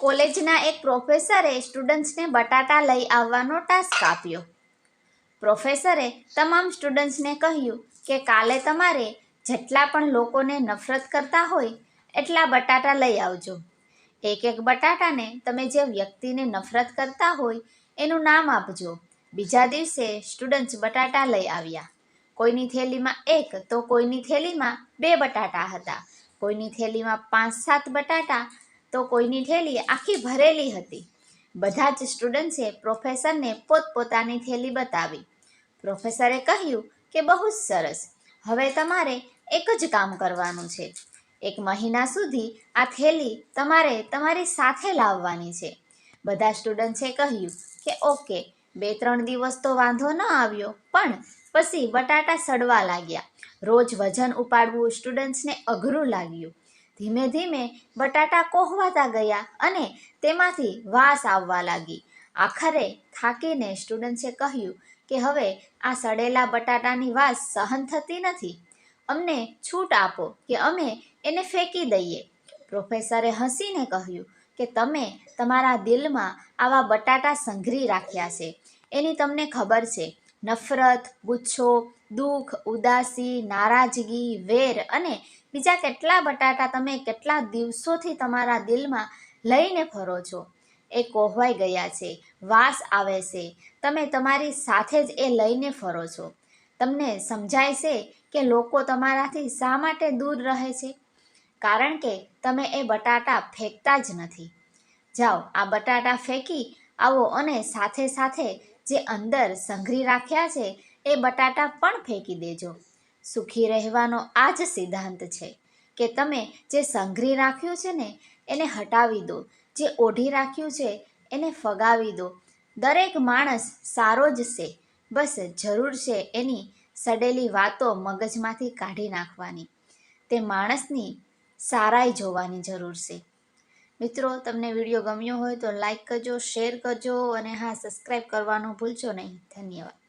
કોલેજના એક પ્રોફેસરે સ્ટુડન્ટ્સને બટાટા લઈ આવવાનો ટાસ્ક આપ્યો. પ્રોફેસરે તમામ સ્ટુડન્ટ્સને કહ્યું કે કાલે તમારે જેટલા પણ લોકોને નફરત કરતા હોય એટલા બટાટા લઈ આવજો. એક એક બટાટાને તમે જે વ્યક્તિને નફરત કરતા હોય એનું નામ આપજો. બીજા દિવસે સ્ટુડન્ટ્સ બટાટા લઈ આવ્યા. કોઈની થેલીમાં એક તો કોઈની થેલીમાં બે બટાટા હતા. કોઈની થેલીમાં પાંચ સાત બટાટા તો કોઈની થેલી આખી ભરેલી હતી. બધા જ સ્ટુડન્ટ્સે પ્રોફેસરને પોતપોતાની થેલી બતાવી. પ્રોફેસરે કહ્યું કે બહુ જ સરસ. હવે તમારે એક જ કામ કરવાનું છે. એક મહિના સુધી આ થેલી તમારે તમારી સાથે લાવવાની છે. બધા સ્ટુડન્ટ્સે કહ્યું કે ઓકે બે ત્રણ દિવસ તો વાંધો ન આવ્યો, પણ પછી બટાટા સડવા લાગ્યા. રોજ વજન ઉપાડવું સ્ટુડન્ટ્સને અઘરું લાગ્યું. ધીમે ધીમે બટાટા કોહવાતા ગયા અને તેમાંથી વાસ આવવા લાગી. આખરે થાકીને સ્ટુડન્ટ્સે કહ્યું કે હવે આ સડેલા બટાટાની વાસ સહન થતી નથી. અમને છૂટ આપો કે અમે એને ફેંકી દઈએ. પ્રોફેસરે હસીને કહ્યું કે તમે તમારા દિલમાં આવા બટાટા સંઘરી રાખ્યા છે. એની તમને ખબર છે. નફરત ગુસ્સો દુઃખ, ઉદાસી, નારાજગી, વેર અને બીજા કેટલા બટાટા તમે કેટલા દિવસોથી તમારા દિલમાં લઈને ફરો છો? એ કોહવાઈ ગયા છે. વાસ આવે છે. તમે તમારી સાથે જ એ લઈને ફરો છો. તમને સમજાય છે કે લોકો તમારાથી શા માટે દૂર રહે છે? કારણ કે તમે એ બટાટા ફેંકતા જ નથી. જાઓ, આ બટાટા ફેંકી આવો અને સાથે સાથે જે અંદર સંઘરી રાખ્યા છે એ બટાટા પણ ફેંકી દેજો. સુખી રહેવાનો આ જ સિદ્ધાંત છે કે તમે જે સંઘરી રાખ્યું છે ને, એને હટાવી દો. જે ઓઢી રાખ્યું છે, એને ફગાવી દો. દરેક માણસ સારો જ છે. બસ જરૂર છે એની સડેલી વાતો મગજમાંથી કાઢી નાખવાની. તે માણસની સારાઈ જોવાની જરૂર છે. મિત્રો, તમને વીડિયો ગમ્યો હોય તો લાઈક કરજો, શેર કરજો અને હા, સબસ્ક્રાઈબ કરવાનું ભૂલશો નહીં. ધન્યવાદ.